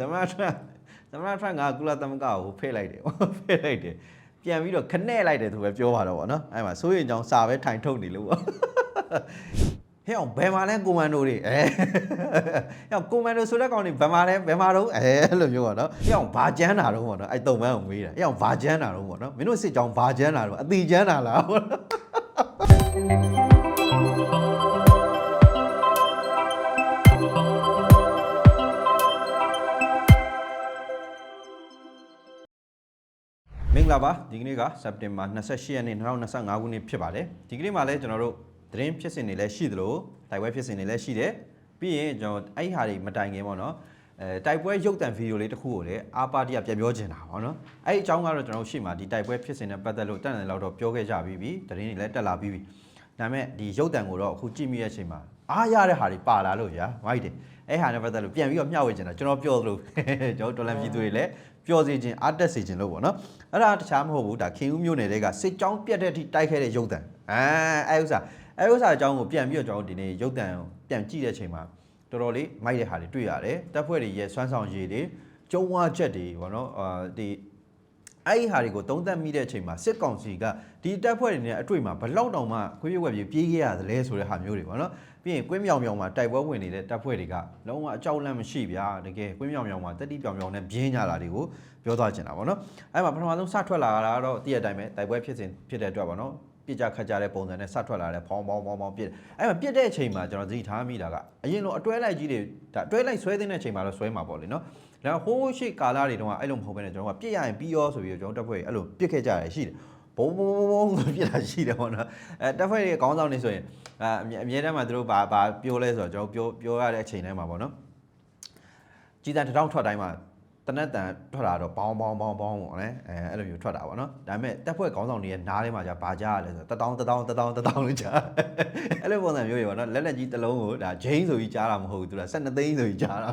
သမ္မတထရန့်သမ္မတထရန့်ကကုလသမဂ္ဂကိုဖိတ်လိုက်တယ်ဖိတ်လိုက်တယ်ပြန်ပြီးတော့ခနဲ့လိုက်တယ်သူပဲပြောပါတော့ဗောနော်အဲ့မှာစိုးရင်ကြောင့်စာပဲထိုင်ထုတ်နေလို့ဗောဟဲ့အောင်ဘယ်မှာလဲကွန်မန်ဒိုတွေအဲဟဲ့အောင်ကွန်မန်ဒိုဆိုတဲ့ကောင်တွေဘယ်မှာလဲဘယ်မှာတော့အဲအဲ့လိုမျိုးပေါ့နော်ဟဲ့အောင်ဘာကျန်းတာတော့ဗောနော်အဲ့တုံမန်းကိုမေးတာဟဲ့အောင်ဘာကျန်းတာတော့ဗောနော်မင်းတို့စစ်ကြောင်ဘာကျန်းတာတော့အတိကျန်းတာလားဗောနော် လာပါဒီကနေ့ကစက်တင်ဘာ28ရက်နေ့2025ခုနှစ်ဖြစ်ပါတယ်ဒီကနေ့မှာလည်းကျွန်တော်တို့သတင်းဖြစ်စဉ်တွေလည်းရှိသလိုတိုက်ပွဲဖြစ်စဉ်တွေလည်းရှိတယ်ပြီးရင်ကျွန်တော်အဲ့ဒီဟာတွေမတိုင်ခင်ပေါ့နော်အဲတိုက်ပွဲရုပ်သံဗီဒီယိုလေးတစ်ခုကိုလည်းအာပါတီကပြန်ပြောချင်တာပေါ့နော်အဲ့ဒီအကြောင်းကတော့ကျွန်တော်တို့ရှေ့မှာဒီတိုက်ပွဲဖြစ်စဉ်နဲ့ပတ်သက်လို့တက်တယ်လောက်တော့ပြောခဲ့ကြပြီးပြီသတင်းတွေလည်းတက်လာပြီးပြီဒါပေမဲ့ဒီရုပ်သံကိုတော့အခုကြည့်မိတဲ့အချိန်မှာအားရတဲ့ဟာတွေပါလာလို့ရာမိုက်တယ်အဲ့ဟာနဲ့ပတ်သက်လို့ပြန်ပြီးတော့မျှဝေချင်တာကျွန်တော်ပြောသလိုကျွန်တော်တော်လန်ပြည်သူတွေလည်း ပြောစီခြင်းအားတက်စေခြင်းလို့ပေါ့နော်အဲ့ဒါတခြားမဟုတ်ဘူးဒါခင်ဦးမျိုးနယ်တွေကစစ်ကြောင်းပြတ်တဲ့အထိတိုက်ခဲ့တဲ့ရုပ်သံအဲအဲ့ဥစ္စာအဲ့ဥစ္စာအကြောင်းကိုပြန်ပြီးတော့ကျွန်တော်ဒီနေ့ရုပ်သံကိုပြန်ကြည့်တဲ့အချိန်မှာတော်တော်လေးမိုက်တဲ့ဟာတွေတွေ့ရတယ်တပ်ဖွဲ့တွေရဲ့စွမ်းဆောင်ရည်တွေကျုံဝါချက်တွေပေါ့နော်အာဒီ အဲ့ဒီဟာတွေကိုသုံးသပ်မိတဲ့အချိန်မှာစစ်ကောင်စီကဒီတပ်ဖွဲ့တွေနဲ့အတွေ့မှာဘလောက်တောင်မှခွေးရွက်ဝက်ပြေးပြေးခဲ့ရသလဲဆိုတဲ့ဟာမျိုးတွေပေါ့နော်ပြီးရင်ကွင်းမြောင်မြောင်မှာတိုက်ပွဲဝင်နေတဲ့တပ်ဖွဲ့တွေကလုံးဝအကြောက်လန့်မရှိဗျာတကယ်ကွင်းမြောင်မြောင်မှာတက်တိပြောင်ပြောင်နဲ့ပြင်းကြလာတွေကိုပြောသွားချင်တာပေါ့နော်အဲ့မှာပထမဆုံးစထွက်လာတာကတော့တည့်ရတိုင်းပဲတိုက်ပွဲဖြစ်စဉ်ဖြစ်တဲ့အတွက်ပေါ့နော်ပြစ်ကြခတ်ကြတဲ့ပုံစံနဲ့စထွက်လာတဲ့ဖောင်းဖောင်းဖောင်းဖောင်းပြစ်အဲ့မှာပြစ်တဲ့အချိန်မှာကျွန်တော်သတိထားမိတာကအရင်လိုအတွဲလိုက်ကြီးတွေဒါအတွဲလိုက်ဆွဲတဲ့အချိန်မှာတော့ဆွဲမှာပေါ့လေနော် ဒါဟိုးရှိကာလာတွေတုန်းကအဲ့လိုမဟုတ်ဘဲနဲ့ကျွန်တော်ကပြစ်ရရင်ပြီးရောဆိုပြီးတော့ကျွန်တော်တပ်ဖွဲ့အဲ့လိုပြစ်ခဲ့ကြရရှိတယ်ဘုံဘုံဘုံဘုံဆိုပြစ်တာရှိတယ်ပေါ့နော်အဲတပ်ဖွဲ့ရဲ့ခေါင်းဆောင်တွေဆိုရင်အအမြဲအမြဲတမ်းမှာသူတို့ဘာဘာပြောလဲဆိုတော့ကျွန်တော်ပြောပြောရတဲ့အချိန်တိုင်းမှာပေါ့နော်ကြီးတန်တစ်ထောင်ထွက်တိုင်းမှာ တနက်တန်ထွက်တာတော့ဘောင်းဘောင်းဘောင်းဘောင်းပေါ့လေအဲအဲ့လိုမျိုးထွက်တာပေါ့နော်ဒါပေမဲ့တပ်ဖွဲ့ခေါင်းဆောင်တွေရဲ့နားထဲမှာじゃဘာကြားရလဲဆိုတော့တတောင်းတတောင်းတတောင်းတတောင်းလို့ကြားအဲ့လိုပုံစံမျိုးတွေပေါ့နော်လက်လက်ကြီးတစ်လုံးကိုဒါဂျိန်းဆိုပြီးကြားတာမဟုတ်ဘူးသူက12သိန်းဆိုပြီးကြားတာ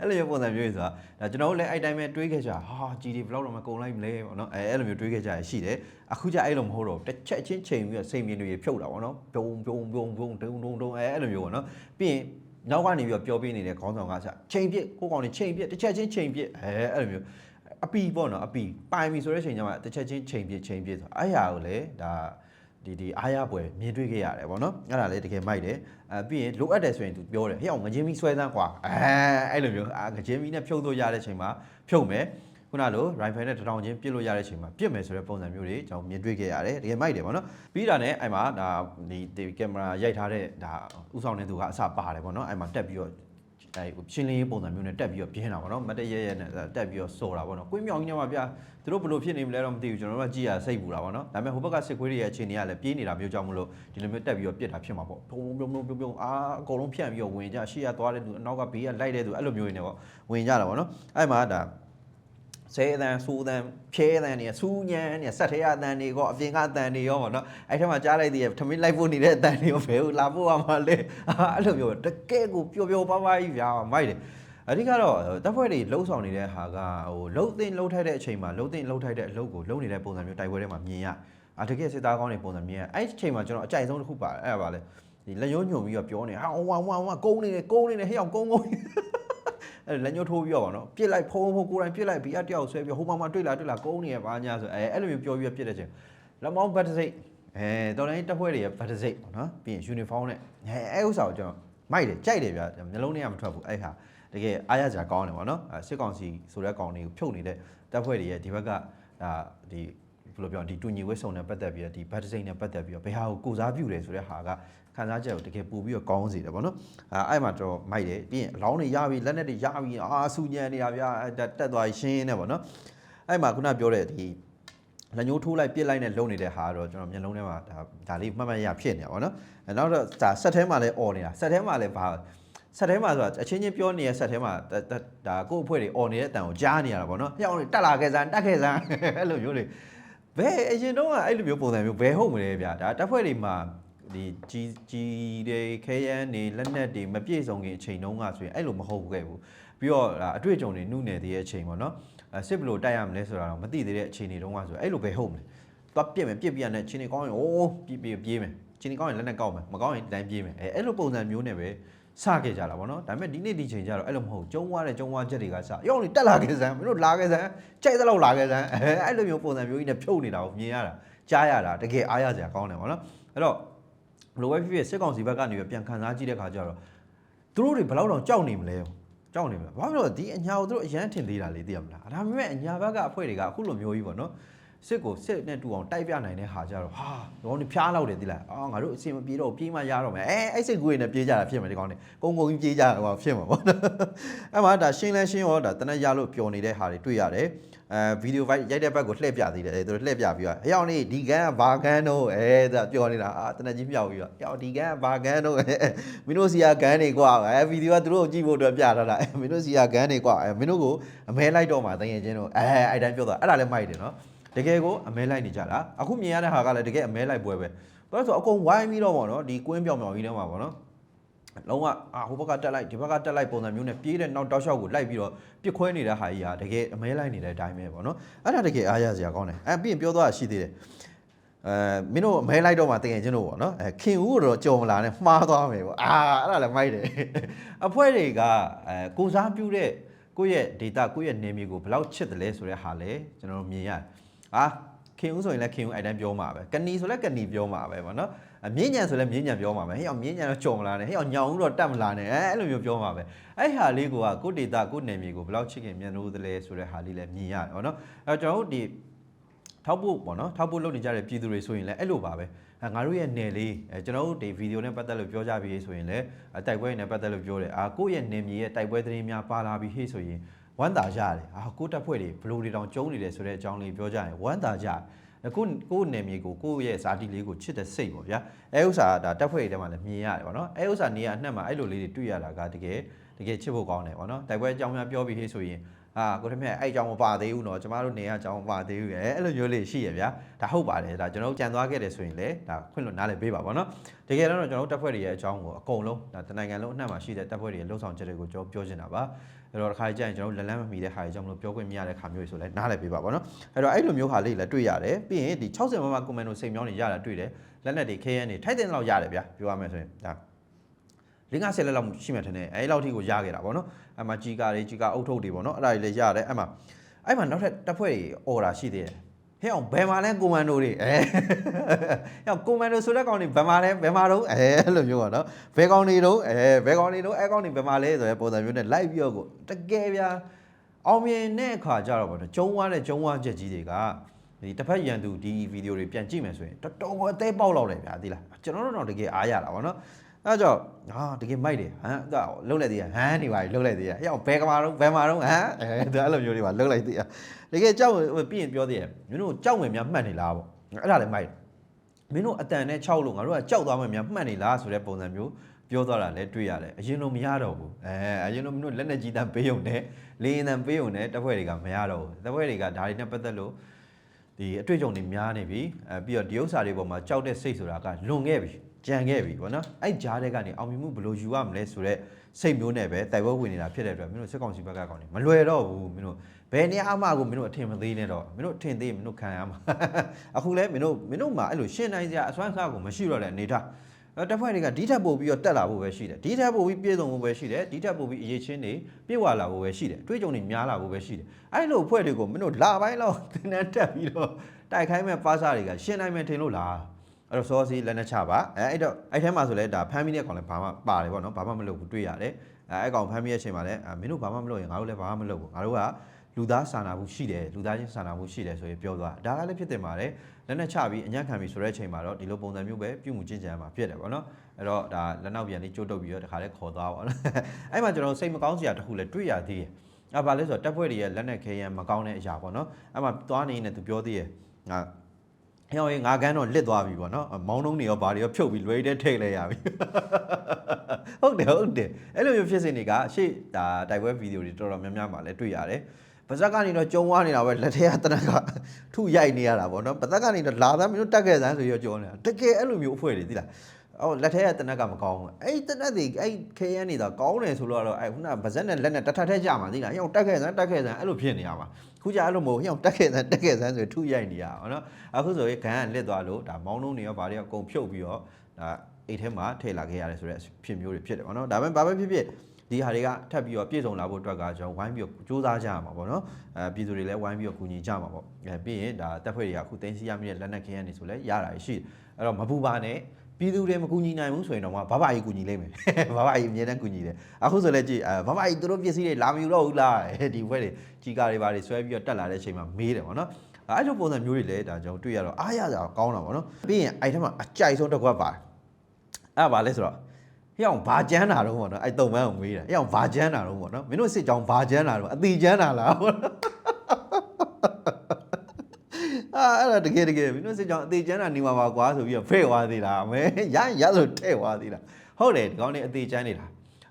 အဲ့လိုမျိုးပုံစံမျိုးတွေဆိုတာဒါကျွန်တော်တို့လည်းအဲ့တိုင်းပဲတွေးခဲ့ကြဟာကြီးဒီဘလောက်တော့မကုန်လိုက်မလဲပေါ့နော်အဲအဲ့လိုမျိုးတွေးခဲ့ကြရရှိတယ်အခုကျအဲ့လိုမဟုတ်တော့တစ်ချက်ချင်းချိန်ပြီးတော့စိတ်မြင်တွေဖြုတ်တာပေါ့နော်ဘုံဘုံဘုံဘုံဒုံဒုံဒုံအဲအဲ့လိုမျိုးပေါ့နော်ပြီးရင် နောက်ကနေပြီးတော့ပြောပြနေတဲ့ခေါင်းဆောင်ကစချိန်ပြစ်ကိုကောင်နေချိန်ပြစ်တစ်ချက်ချင်းချိန်ပြစ်အဲအဲ့လိုမျိုးအပီပေါ့နော်အပီပိုင်ပြီဆိုတဲ့ချိန်ကျမှတစ်ချက်ချင်းချိန်ပြစ်ချိန်ပြစ်ဆိုအဲ့ဟာကိုလေဒါဒီဒီအားရပွဲမြင်တွေ့ခဲ့ရတယ်ပေါ့နော်အဲ့ဒါလေတကယ်မိုက်တယ်အဲပြီးရင်လိုအပ်တယ်ဆိုရင်သူပြောတယ်ဟဲ့အောင်ငချင်းမီဆွဲစမ်းကွာအဲအဲ့လိုမျိုးအာငချင်းမီနဲ့ဖြုတ်လို့ရတဲ့ချိန်မှာဖြုတ်မယ် ခုနလို rifle နဲ့တထောင်ချင်းပြစ်လို့ရတဲ့ချိန်မှာပြစ်မယ်ဆိုတဲ့ပုံစံမျိုးတွေကျွန်တော်မြင်တွေ့ခဲ့ရတယ်တကယ်မိုက်တယ်ပေါ့နော်ပြီးတာနဲ့အဲ့မှာဒါဒီဒီကင်မရာရိုက်ထားတဲ့ဒါဥဆောင်တဲ့သူကအစပါတယ်ပေါ့နော်အဲ့မှာတက်ပြီးတော့အဲရှင်းလင်းရေးပုံစံမျိုးနဲ့တက်ပြီးတော့ပြင်းတာပေါ့နော်မတက်ရဲရဲနဲ့တက်ပြီးတော့စော်တာပေါ့နော်ကွင်းမြောင်ကြီးနဲ့မှဗျာသူတို့ဘယ်လိုဖြစ်နေမလဲတော့မသိဘူးကျွန်တော်တို့ကကြည့်ရစိတ်ပူတာပေါ့နော်ဒါပေမဲ့ဟိုဘက်ကစစ်ခွေးတွေရဲ့အခြေအနေကလည်းပြေးနေတာမျိုးကြောင့်မလို့ဒီလိုမျိုးတက်ပြီးတော့ပြစ်တာဖြစ်မှာပေါ့ဘုံဘုံဘုံဘုံဘုံအာအကုန်လုံးဖြန့်ပြီးတော့ဝင်ကြရှေ့ရသွားတဲ့သူအနောက်ကဘေးကလိုက်တဲ့သူအဲ့လိုမျိုးတွေနဲ့ပေါ့ဝင်ကြတာပေါ့နော်အဲ့မှာဒါ ဆဲအတန်စူအတန်ဖြဲအတန်နေစူးညံနေဆက်ထဲအတန်တွေကောအပြင်ကအတန်တွေရောပေါ့နော်အဲ့ထက်မှကြားလိုက်သေးရထမင်းလိုက်ဖို့နေတဲ့အတန်တွေရောဘယ်လိုလာဖို့ရမှာလဲအာအဲ့လိုမျိုးတကယ်ကိုပျော်ပျော်ပါးပါးကြီးဗျာမိုက်တယ်အဓိကတော့တပ်ဖွဲ့တွေလှုပ်ဆောင်နေတဲ့ဟာကဟိုလှုပ်သိမ်းလှုပ်ထိုက်တဲ့အချိန်မှာလှုပ်သိမ်းလှုပ်ထိုက်တဲ့အလုပ်ကိုလုပ်နေတဲ့ပုံစံမျိုးတိုက်ပွဲထဲမှာမြင်ရအတကယ်စစ်သားကောင်းတဲ့ပုံစံမြင်ရအဲ့ဒီအချိန်မှာကျွန်တော်အကြိုက်ဆုံးတစ်ခုပါတယ်အဲ့ဒါပါလေဒီလက်ညှိုးညွှန်ပြီးတော့ပြောနေဟာဝါဝါဝါကုန်းနေတယ်ကုန်းနေတယ်ဟဲ့အောင်ကုန်းကုန်း အဲ့လက်ညှိုးထိုးပြီးတော့ဗောနော်ပြစ်လိုက်ဖုံးဖုံးကိုယ်တိုင်ပြစ်လိုက်ဘီအတယောက်ဆွဲပြီးဟိုမှာမှာတွေ့လာတွေ့လာကုန်းနေရပါညာဆိုအဲအဲ့လိုမျိုးပြောပြီးတော့ပြစ်တဲ့ချိန်လက်မောင်းဘတ်တစိတ်အဲတော်တိုင်းတပ်ဖွဲ့တွေရဲ့ဘတ်တစိတ်ဗောနော်ပြီးရင်ယူနီဖောင်းနဲ့အဲအဲ့ဥစ္စာကိုကျွန်တော်မိုက်တယ်ကြိုက်တယ်ဗျာမျိုးလုံးတွေကမထွက်ဘူးအဲ့ဟာတကယ်အားရကြကောင်းတယ်ဗောနော်အဲစစ်ကောင်စီဆိုတဲ့ကောင်တွေကိုဖြုတ်နေတဲ့တပ်ဖွဲ့တွေရဲ့ဒီဘက်ကဒါဒီ ဘယ်လိုပြောဒီတူညီဝဲဆုံနဲ့ပတ်သက်ပြီးတော့ဒီဘတ်တစိမ့်နဲ့ပတ်သက်ပြီးတော့ဘယ်ဟာကိုကိုစားပြုတယ်ဆိုတဲ့ဟာကခံစားချက်ကိုတကယ်ပူပြီးတော့ကောင်းစေတယ်ဗောနော်အဲအဲ့မှာတော့မိုက်တယ်ပြီးရင်အလောင်းတွေရပြီလက်နက်တွေရပြီအာဆူညံနေတာဗျာအဲတက်တက်သွားရှင်းနေဗောနော်အဲ့မှာခုနပြောတဲ့ဒီလက်ညှိုးထိုးလိုက်ပြစ်လိုက်နဲ့လုံနေတဲ့ဟာကတော့ကျွန်တော်မျက်လုံးထဲမှာဒါဒါလေးမှတ်မှတ်ရဖြစ်နေတာဗောနော်အဲနောက်တော့ဒါဆက်ထဲမှာလည်းអော်နေတာဆက်ထဲမှာလည်းဘာဆက်ထဲမှာဆိုတာအချင်းချင်းပြောနေတဲ့ဆက်ထဲမှာဒါဒါကိုယ့်အဖွဲ့တွေអော်နေတဲ့အတန်ကိုကြားနေရတာပေါ့နော်။ဟျောင်းတက်လာခဲ့စမ်းတက်ခဲ့စမ်းအဲ့လိုမျိုးတွေ ဘယ်အရင်တော့ကအဲ့လိုမျိုးပုံစံမျိုးဘယ်ဟုတ်မလဲဗျာဒါတပ်ဖွဲ့တွေမှာဒီကြီးကြီးတွေခဲရန်တွေလက်နက်တွေမပြည့်စုံခင်အချိန်တုန်းကဆိုရင်အဲ့လိုမဟုတ်ခဲ့ဘူးပြီးတော့ဒါအတွေ့အကြုံတွေနှုတ်နေသေးတဲ့အချိန်ပေါ့နော်အဲစစ်ဘလို့တိုက်ရမလဲဆိုတာတော့မသိသေးတဲ့အချိန်တွေတုန်းကဆိုအဲ့လိုပဲဟုတ်မလဲသွားပြစ်မယ်ပြစ်ပြရနဲ့ချင်းနေကောင်းရင်အိုးပြစ်ပြပြေးမယ်ချင်းနေကောင်းရင်လက်နက်ကောက်မယ်မကောင်းရင်တိုင်းပြေးမယ်အဲအဲ့လိုပုံစံမျိုးနဲ့ပဲ စခဲ့ကြတာဗောနော်ဒါပေမဲ့ဒီနေ့ဒီချိန်ကျတော့အဲ့လိုမဟုတ်ကျုံသွားတဲ့ကျုံသွားချက်တွေကစရောက်နေတက်လာခဲ့စမ်းမင်းတို့လာခဲ့စမ်းကြိုက်တဲ့လောက်လာခဲ့စမ်းအဲအဲ့လိုမျိုးပုံစံမျိုးကြီးနဲ့ဖြုတ်နေတာကိုမြင်ရတာကြားရတာတကယ်အားရစရာကောင်းတယ်ဗောနော်အဲ့တော့ဘလိုပဲဖြစ်ဖြစ်စစ်ကောင်စီဘက်ကနေပြန်ခံစားကြည့်တဲ့ခါကျတော့သူတို့တွေဘယ်လောက်တောင်ကြောက်နေမလဲကြောက်နေမလားဘာဖြစ်လို့ဒီအညာကိုသူတို့အရန်ထင်သေးတာလေသိရမလားဒါပေမဲ့အညာဘက်ကအဖွဲ့တွေကအခုလိုမျိုးကြီးဗောနော် စစ်ကိုစစ်နဲ့တူအောင်တိုက်ပြနိုင်တဲ့ဟာကြတော့ဟာဒီကောင်တွေဖျားလောက်တယ်သိလားအော်ငါတို့အစင်မပြေတော့ပြေးမှရတော့မယ်အဲအဲ့စစ်ကူတွေနဲ့ပြေးကြတာဖြစ်မယ်ဒီကောင်တွေကုန်းကုန်းကြီးပြေးကြတာဟောဖြစ်မှာပေါ့နော်အဲ့မှာဒါရှင်းလဲရှင်းရောဒါတနက်ရလို့ပျော်နေတဲ့ဟာတွေတွေ့ရတယ်အဲဗီဒီယိုဖိုက်ရိုက်တဲ့ဘက်ကိုလှည့်ပြသေးတယ်သူတို့လှည့်ပြပြီးတော့ဟဲ့အောင်နေဒီကန်ကဘာကန်တော့အဲဒါပျော်နေတာအာတနက်ကြီးမြောက်ပြီးတော့ဟဲ့အောင်ဒီကန်ကဘာကန်တော့မင်းတို့စီယာကန်တွေကွာအဲဗီဒီယိုကသူတို့ကြည့်ဖို့အတွက်ပြထားတာအဲမင်းတို့စီယာကန်တွေကွာအဲမင်းတို့ကိုအမဲလိုက်တော့မှာတကယ်ချင်းတော့အဲအဲ့တိုင်းပြောတာအဲ့ဒါလည်းမိုက်တယ်နော် တကယ်ကိုအမဲလိုက်နေကြတာအခုမြင်ရတဲ့ဟာကလည်းတကယ်အမဲလိုက်ပွဲပဲဘာလို့လဲဆိုတော့အကုန်ဝိုင်းပြီးတော့ပေါ့နော်ဒီကွင်းပြောင်ပြောင်ကြီးထဲမှာပေါ့နော်လုံးဝအာဟိုဘက်ကတက်လိုက်ဒီဘက်ကတက်လိုက်ပုံစံမျိုးနဲ့ပြေးတဲ့နောက်တောက်လျှောက်ကိုလိုက်ပြီးတော့ပြစ်ခွဲနေတဲ့ဟာကြီးဟာတကယ်အမဲလိုက်နေတဲ့အတိုင်းပဲပေါ့နော်အဲ့ဒါတကယ်အားရစရာကောင်းတယ်အဲ့ပြီးရင်ပြောသွားတာရှိသေးတယ်အဲမင်းတို့အမဲလိုက်တော့မှတကယ်ချင်းတို့ပေါ့နော်အဲခင်ဦးကတော့ကြော်မလာနဲ့မှားသွားမယ်ပေါ့အာအဲ့ဒါလည်းမိုက်တယ်အဖွဲတွေကအဲကိုစားပြုတဲ့ကိုယ့်ရဲ့ data ကိုယ့်ရဲ့နေမျိုးကိုဘယ်လောက်ချစ်တယ်လဲဆိုတဲ့ဟာလဲကျွန်တော်တို့မြင်ရတယ် ဟာခင်ဦးဆိုရင်လည်းခင်ဦးအဲ့တိုင်းပြောမှာပဲကနီဆိုလည်းကနီပြောမှာပဲဗောနော်အမြင့်ညံဆိုလည်းမြင့်ညံပြောမှာပဲဟဲ့အောင်မြင့်ညံတော့ကြုံမလာနဲ့ဟဲ့အောင်ညောင်ဦးတော့တက်မလာနဲ့အဲအဲ့လိုမျိုးပြောမှာပဲအဲ့ဟာလေးကိုကကိုဒေတာကိုနယ်မြေကိုဘယ်လောက်ချစ်ခင်မြန်လို့သလဲဆိုတဲ့ဟာလေးလည်းမြင်ရတယ်ဗောနော်အဲ့တော့ကျွန်တော်တို့ဒီထောက်ဖို့ပေါ့နော်ထောက်ဖို့လုပ်နေကြတဲ့ပြည်သူတွေဆိုရင်လည်းအဲ့လိုပါပဲအဲငါတို့ရဲ့နယ်လေးအဲကျွန်တော်တို့ဒီဗီဒီယိုနဲ့ပတ်သက်လို့ပြောကြပြီးဆိုရင်လည်းအဲတိုက်ပွဲနဲ့ပတ်သက်လို့ပြောတယ်အာကိုယ့်ရဲ့နယ်မြေရဲ့တိုက်ပွဲသတင်းများပါလာပြီးဟေ့ဆိုရင် ဝမ်းသာကြတယ်အာကိုယ့်တပ်ဖွဲ့တွေဘလို့တွေတောင်ကျုံနေတယ်ဆိုတဲ့အကြောင်းလေးပြောကြရင်ဝမ်းသာကြတယ်အခုကိုယ့်နယ်မြေကိုကိုယ့်ရဲ့ဇာတိလေးကိုချစ်တဲ့စိတ်ပေါ့ဗျာအဲဥစ္စာဒါတပ်ဖွဲ့တွေထဲမှာလည်းမြင်ရတယ်ပေါ့နော်အဲဥစ္စာနေရာအနှံ့မှာအဲ့လိုလေးတွေတွေ့ရတာကတကယ်တကယ်ချစ်ဖို့ကောင်းတယ်ပေါ့နော်တိုက်ပွဲအကြောင်းများပြောပြီးဟေ့ဆိုရင်အာကိုတမက်အဲ့အကြောင်းမပါသေးဘူးเนาะကျမတို့နေရအကြောင်းမပါသေးဘူးရဲ့အဲ့လိုမျိုးလေးရှိရဗျာဒါဟုတ်ပါတယ်ဒါကျွန်တော်တို့ကြံသွားခဲ့တယ်ဆိုရင်လည်းဒါခွင့်လွှတ်နားလည်ပေးပါဗောနော်တကယ်တော့ကျွန်တော်တို့တပ်ဖွဲ့တွေရဲ့အကြောင်းကိုအကုန်လုံးဒါတနိုင်ငံလုံးအနှံ့မှာရှိတဲ့တပ်ဖွဲ့တွေရဲ့လှုပ်ဆောင်ချက်တွေကိုကျွန်တော်ပြောချင်တာပါ အဲ့တော့တစ်ခါကြရင်ကျွန်တော်တို့လက်လန်းမမီတဲ့ဟာတွေကြောင့်မလို့ပြောခွင့်မရတဲ့ခါမျိုးတွေဆိုလည်းနားလည်ပေးပါဗောနော်အဲ့တော့အဲ့လိုမျိုးဟာလေးလည်းတွေ့ရတယ်ပြီးရင်ဒီ60မမကွန်မန်ဒိုစိတ်မြောင်းနေရတာတွေ့တယ်လက်နက်တွေ KN တွေထိုက်တဲ့လောက်ရတယ်ဗျာပြောရမယ်ဆိုရင်ဒါလင်းကဆယ်လက်လောက်ရှိမှထင်တယ်အဲလောက်ထိကိုရခဲ့တာဗောနော်အဲ့မှာကြီးကာတွေကြီးကာအုတ်ထုတ်တွေဗောနော်အဲ့ဒါတွေလည်းရတယ်အဲ့မှာအဲ့မှာနောက်ထပ်တပ်ဖွဲ့တွေအော်တာရှိသေးတယ် ဟဲ့အောင်ဘယ်မှာလဲကွန်မန်ဒိုတွေအဲဟဲ့ကွန်မန်ဒိုဆိုတဲ့ကောင်တွေဘယ်မှာလဲဘယ်မှာတော့အဲအဲ့လိုမျိုးပါနော်ဘယ်ကောင်တွေတော့အဲဘယ်ကောင်တွေတော့အဲကောင်တွေဘယ်မှာလဲဆိုတဲ့ပုံစံမျိုးနဲ့လိုက်ပြီးတော့ကိုတကယ်ဗျာအောင်မြင်တဲ့အခါကျတော့ဗောနော်ကျုံဝါတဲ့ကျုံဝါချက်ကြီးတွေကဒီတစ်ဖက်ရန်သူဒီဗီဒီယိုတွေပြန်ကြည့်မယ်ဆိုရင်တော်တော်ကိုအသေးပေါက်လောက်တယ်ဗျာသိလားကျွန်တော်တို့တော့တကယ်အားရတာဗောနော် အဲဒါကြောင့်ဟာတကယ်မိုက်တယ်ဟမ်ဒါလှုပ်လိုက်သေးရဟမ်နေပါလေလှုပ်လိုက်သေးရဟဲ့ဘယ်ကမာတော့ဘယ်မှာတော့ဟမ်အဲဒါအဲ့လိုမျိုးတွေပါလှုပ်လိုက်သေးရတကယ်ကြောက်ပြီးရင်ပြောသေးရမင်းတို့ကြောက်ဝင်များမှတ်နေလားပေါ့အဲ့ဒါလည်းမိုက်တယ်မင်းတို့အတန်နဲ့6လို့ငါတို့ကကြောက်သွားမှများမှတ်နေလားဆိုတဲ့ပုံစံမျိုးပြောသွားတာလည်းတွေ့ရတယ်အရင်လိုမရတော့ဘူးအဲအရင်လိုမင်းတို့လက်နဲ့ကြီးတန်းပေးုံနဲ့လေရင်တန်းပေးုံနဲ့တပ်ဖွဲ့တွေကမရတော့ဘူးတပ်ဖွဲ့တွေကဒါတွေနဲ့ပတ်သက်လို့ဒီအတွေ့အကြုံတွေများနေပြီအဲပြီးတော့ဒီဥစ္စာတွေပေါ်မှာကြောက်တဲ့စိတ်ဆိုတာကလွန်ခဲ့ပြီ ကြံခဲ့ပြီဗောနော်အဲ့ကြားတဲ့ကနေအောင်မြင်မှုဘယ်လိုယူရမလဲဆိုတော့စိတ်မျိုးနဲ့ပဲတိုက်ပွဲဝင်နေတာဖြစ်တဲ့အတွက်မင်းတို့စစ်ကောင်စီဘက်ကကောင်နေမလွယ်တော့ဘူးမင်းတို့ဘယ်နေရာမှကိုမင်းတို့အထင်မသေးနဲ့တော့မင်းတို့အထင်သေးမင်းတို့ခံရမှာအခုလဲမင်းတို့မင်းတို့မှာအဲ့လိုရှင်းနိုင်စရာအစွမ်းစားကိုမရှိတော့တဲ့အနေထားအဲ့တပ်ဖွဲ့တွေကဒီထက်ပို့ပြီးတော့တက်လာဖို့ပဲရှိတယ်ဒီထက်ပို့ပြီးပြည့်စုံဖို့ပဲရှိတယ်ဒီထက်ပို့ပြီးအရေးချင်းတွေပြည့်ဝလာဖို့ပဲရှိတယ်တွေးကြုံတွေများလာဖို့ပဲရှိတယ်အဲ့လိုအဖွဲ့တွေကိုမင်းတို့လာပိုင်းလောက်သင်တန်းတက်ပြီးတော့တိုက်ခိုင်းမဲ့ပါစာတွေကရှင်းနိုင်မယ်ထင်လို့လား အဲ့တော့စောစီလက်နဲ့ချပါအဲအဲ့တော့အဲ့ထဲမှာဆိုလဲဒါဖမ်းမိတဲ့ကောင်လည်းဘာမှပါတယ်ပေါ့နော်ဘာမှမလုပ်ဘူးတွေ့ရတယ်အဲအဲ့ကောင်ဖမ်းမိတဲ့အချိန်မှာလည်းမင်းတို့ဘာမှမလုပ်ရင်ငါတို့လည်းဘာမှမလုပ်ဘူးငါတို့ကလူသားစာနာမှုရှိတယ်လူသားချင်းစာနာမှုရှိတယ်ဆိုရင်ပြောသွားဒါကလည်းဖြစ်တင်ပါတယ်လက်နဲ့ချပြီးအညံ့ခံပြီးဆိုတဲ့အချိန်မှာတော့ဒီလိုပုံစံမျိုးပဲပြုမှုကျင့်ကြံမှာဖြစ်တယ်ပေါ့နော်အဲ့တော့ဒါလက်နောက်ပြန်လေးကြိုးတုပ်ပြီးတော့တခါလဲခေါ်သွားပါတော့အဲ့မှာကျွန်တော်စိတ်မကောင်းစရာတစ်ခုလည်းတွေ့ရသေးတယ်အဲ့ဘာလဲဆိုတော့တပ်ဖွဲ့တွေရဲ့လက်နဲ့ခဲရန်မကောင်းတဲ့အရာပေါ့နော်အဲ့မှာသွားနေနေသူပြောသေးတယ်ငါ ဟဲ့ဟေးငါကန်းတော့လစ်သွားပြီပေါ့နော်မောင်းနှုံးတွေရောဘာတွေရောဖြုတ်ပြီးလွယ်တဲ့ထိတ်လဲရပြီဟုတ်တယ်ဟုတ်တယ်အဲ့လိုမျိုးဖြစ်စဉ်တွေကရှေ့ဒါတိုက်ပွဲဗီဒီယိုတွေတော်တော်များများမှာလည်းတွေ့ရတယ်ပါဇက်ကနေတော့ကြုံသွားနေတာပဲလက်ထက်ကတနက်ကထုရိုက်နေရတာပေါ့နော်ပါဇက်ကနေတော့လာသားမျိုးတက်ခဲ့စမ်းဆိုရောကြောနေတာတကယ်အဲ့လိုမျိုးအဖွဲ့တွေသိလားအော်လက်ထက်ကတနက်ကမကောင်းဘူးအဲ့တနက်တွေအဲ့ခဲရန်နေတာကောင်းတယ်ဆိုတော့အဲ့ခုနပါဇက်နဲ့လက်နဲ့တထထက်ကြမှာသိလားဟိုတက်ခဲ့စမ်းတက်ခဲ့စမ်းအဲ့လိုဖြစ်နေရမှာ ခုကြအဲ့လိုမဟုတ်ဟိုတက်ခဲ့စမ်းတက်ခဲ့စမ်းဆိုထုရိုက်နေရအောင်နော်အခုဆိုရင်ဂန်ကလစ်သွားလို့ဒါမောင်းနှုံးတွေရောဘာတွေရောအကုန်ဖြုတ်ပြီးတော့ဒါအိတ်ထဲမှာထည့်လာခဲ့ရတယ်ဆိုတဲ့အဖြစ်မျိုးတွေဖြစ်တယ်ပေါ့နော်ဒါပေမဲ့ဘာပဲဖြစ်ဖြစ်ဒီဟာတွေကထပ်ပြီးတော့ပြည့်စုံလာဖို့အတွက်ကကျွန်တော်ဝိုင်းပြီးတော့စူးစမ်းကြရမှာပေါ့နော်အဲပြည်သူတွေလည်းဝိုင်းပြီးတော့ကူညီကြမှာပေါ့အဲပြီးရင်ဒါတပ်ဖွဲ့တွေကအခုတင်းစီရမြင့်လက်နက်ခဲရနေဆိုလဲရတာရှိတယ်အဲ့တော့မပူပါနဲ့ ပြည်သူတွေမကူညီနိုင်ဘူးဆိုရင်တော့ဘဘကြီးကူညီလိမ့်မယ်ဘဘကြီးအမြဲတမ်းကူညီတယ်အခုဆိုလဲကြည့်အဲဘဘကြီးသူတို့ပစ္စည်းတွေလာမယူတော့ဘူးလားဒီဘွဲတွေကြီးကားတွေဘာတွေဆွဲပြီးတော့တက်လာတဲ့အချိန်မှာမေးတယ်ပေါ့နော်အဲ့လိုပုံစံမျိုးတွေလည်းဒါကျွန်တော်တွေ့ရတော့အားရကြကောင်းတာပေါ့နော်ပြီးရင်အဲ့ထက်မှာအကြိုက်ဆုံးတစ်ခွက်ပါတယ်အဲ့ဒါဘာလဲဆိုတော့ဟဲ့အောင်ဘာကျန်းတာတော့ပေါ့နော်အဲ့တုံမန်းကိုမေးတယ်ဟဲ့အောင်ဘာကျန်းတာတော့ပေါ့နော်မင်းတို့စစ်ကြောင်ဘာကျန်းတာတော့အသေးကျန်းတာလားပေါ့နော် အာအဲ့ဒါတကယ်တကယ်မင်းတို့စစ်ကြောင်အသေးကျန်းတာနေမှာပါကွာဆိုပြီးတော့ဖဲ့သွားသေးလားမဲရရင်ရလို့ထဲ့သွားသေးလားဟုတ်တယ်ဒီကောင်းနေအသေးကျန်းနေတာ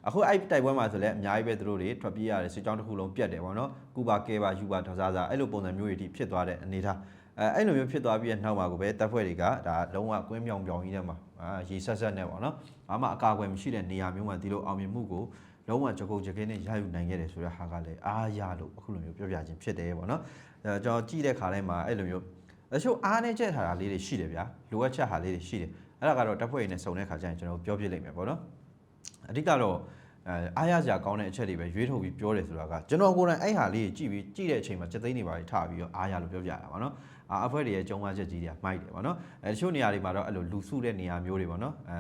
အခုအဲ့တိုက်ပွဲမှာဆိုလဲအများကြီးပဲသူတို့တွေထွက်ပြေးရတယ်စစ်ကြောင်တစ်ခုလုံးပြတ်တယ်ပေါ့နော်ကုပါကဲပါယူပါတစားစားအဲ့လိုပုံစံမျိုးတွေတိဖြစ်သွားတဲ့အနေထားအဲအဲ့လိုမျိုးဖြစ်သွားပြီးတဲ့နောက်မှာကိုပဲတပ်ဖွဲ့တွေကဒါလုံးဝကွင်းမြောင်ပြောင်ကြီးထဲမှာအာရေဆက်ဆက်နဲ့ပေါ့နော်ဘာမှအကာအကွယ်မရှိတဲ့နေရာမျိုးမှာဒီလိုအောင်မြင်မှုကိုလုံးဝကြကုတ်ကြကင်းနဲ့ရယူနိုင်ခဲ့တယ်ဆိုတဲ့ဟာကလည်းအားရလို့အခုလိုမျိုးပြောပြခြင်းဖြစ်တယ်ပေါ့နော်အဲကျွန်တော်ကြည့်တဲ့ခါတိုင်းမှာအဲ့လိုမျိုး တချို့အားနေချက်ထားတာလေးတွေရှိတယ်ဗျာလိုအပ်ချက်ဟာလေးတွေရှိတယ်အဲ့ဒါကတော့တပ်ဖွဲ့ရင်းနဲ့စုံတဲ့ခါကျရင်ကျွန်တော်ပြောပြလိုက်မယ်ပေါ့နော်အဓိကတော့အဲအားရစရာကောင်းတဲ့အချက်တွေပဲရွေးထုတ်ပြီးပြောတယ်ဆိုတာကကျွန်တော်ကိုယ်တိုင်အဲ့ဟာလေးကြီးကြည့်ပြီးကြည့်တဲ့အချိန်မှာစက်သိန်းတွေပါထားပြီးတော့အားရလို့ပြောပြတာပါနော်အာအဖွဲ့တွေရဲ့ကျုံးဝါချက်ကြီးတွေကမိုက်တယ်ပေါ့နော်အဲတချို့နေရာတွေမှာတော့အဲ့လိုလူစုတဲ့နေရာမျိုးတွေပေါ့နော်အဲ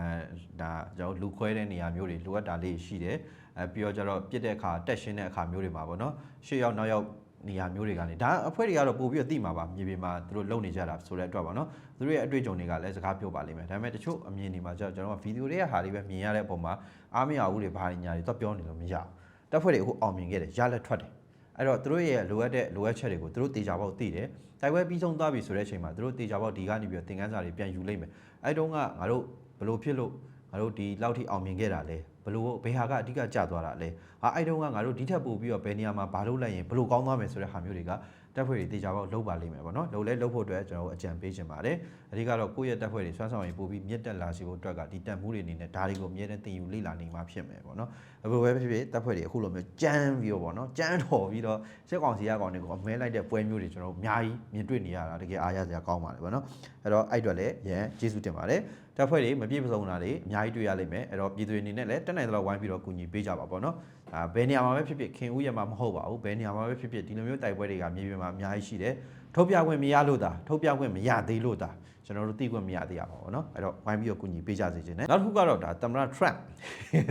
ဒါကျွန်တော်လူခွဲတဲ့နေရာမျိုးတွေလိုအပ်တာလေးရှိတယ်အဲပြီးတော့ကျတော့ပြစ်တဲ့အခါတက်ရှင်းတဲ့အခါမျိုးတွေမှာပေါ့နော်ရှေ့ရောက်နောက်ရောက် နေရာမျိုးတွေကနေဒါအဖွဲ့တွေကတော့ပို့ပြီးတော့သိမှာပါမြေပြင်မှာသူတို့လုံနေကြတာဆိုတဲ့အတွက်ပေါ့နော်သူတို့ရဲ့အတွေ့အကြုံတွေကလည်းစကားပြောပါလိမ့်မယ်ဒါပေမဲ့တချို့အမြင်တွေမှာကျတော့ကျွန်တော်ကဗီဒီယိုတွေကဟာတွေပဲမြင်ရတဲ့အပေါ်မှာအားမရဘူးတွေဘာတွေညာတွေတော့ပြောနေလို့မရဘူးတက်ဖွဲ့တွေအခုအောင်မြင်ခဲ့တယ်ရလက်ထွက်တယ်အဲ့တော့သူတို့ရဲ့လိုအပ်တဲ့လိုအပ်ချက်တွေကိုသူတို့တေချာပေါက်သိတယ်။တိုက်ပွဲပြီးဆုံးသွားပြီဆိုတဲ့အချိန်မှာသူတို့တေချာပေါက်ဒီကနေပြီးတော့သင်ခန်းစာတွေပြန်ယူလိုက်မယ်။အဲ့တုန်းကငါတို့ဘလို့ဖြစ်လို့ငါတို့ဒီလောက်ထိအောင်မြင်ခဲ့တာလဲ ဘလို့ဘယ်ဟာကအဓိကကျသွားတာလဲ။ဟာအဲ့တုန်းကငါတို့ဒီထက်ပိုပြီးတော့ဘယ်နေရာမှာဘာလို့လိုက်ရင်ဘလို့ကောင်းသွားမယ်ဆိုတဲ့ဟာမျိုးတွေကတက်ဖွဲ့တွေတေချာပေါက်လုံးပါလိမ့်မယ်ပေါ့နော်။လုံးလဲလုံးဖို့အတွက်ကျွန်တော်တို့အကြံပေးချင်ပါတယ်။အဓိကတော့ကိုယ့်ရဲ့တက်ဖွဲ့တွေဆွမ်းဆောင်ရင်ပို့ပြီးမြင့်တက်လာစီဖို့အတွက်ကဒီတက်မှုတွေအနေနဲ့ဒါတွေကိုအမြဲတမ်းသင်ယူလေ့လာနေမှာဖြစ်မယ်ပေါ့နော်။ဘယ်လိုပဲဖြစ်ဖြစ်တက်ဖွဲ့တွေအခုလိုမျိုးကြမ်းပြီးတော့ပေါ့နော်။ကြမ်းတော်ပြီးတော့စစ်ကောင်စီရကောင်တွေကိုအမဲလိုက်တဲ့ပွဲမျိုးတွေကျွန်တော်တို့အများကြီးမြင်တွေ့နေရတာတကယ်အားရစရာကောင်းပါတယ်ပေါ့နော်။အဲ့တော့အဲ့အတွက်လည်းရန်ကျေးဇူးတင်ပါတယ်။ တက်ဖွဲ့တွေမပြည့်မစုံတာတွေအများကြီးတွေ့ရလိမ့်မယ်။အဲ့တော့ပြည်သူတွေအနေနဲ့လည်းတက်နိုင်သလောက်ဝိုင်းပြီးတော့ကူညီပေးကြပါပေါ့နော်။ဒါဘယ်နေရာမှာပဲဖြစ်ဖြစ်ခင်ဦးရမှာမဟုတ်ပါဘူး။ဘယ်နေရာမှာပဲဖြစ်ဖြစ်ဒီလိုမျိုးတိုက်ပွဲတွေကမြေပြင်မှာအများကြီးရှိတယ်။ထုတ်ပြခွင့်မရလို့တာထုတ်ပြခွင့်မရသေးလို့တာကျွန်တော်တို့သိခွင့်မရသေးရပါဘူးเนาะအဲ့တော့ဝိုင်းပြီးတော့ကူညီပေးကြစေချင်တယ်နောက်တစ်ခုကတော့ဒါသမ္မတ Trump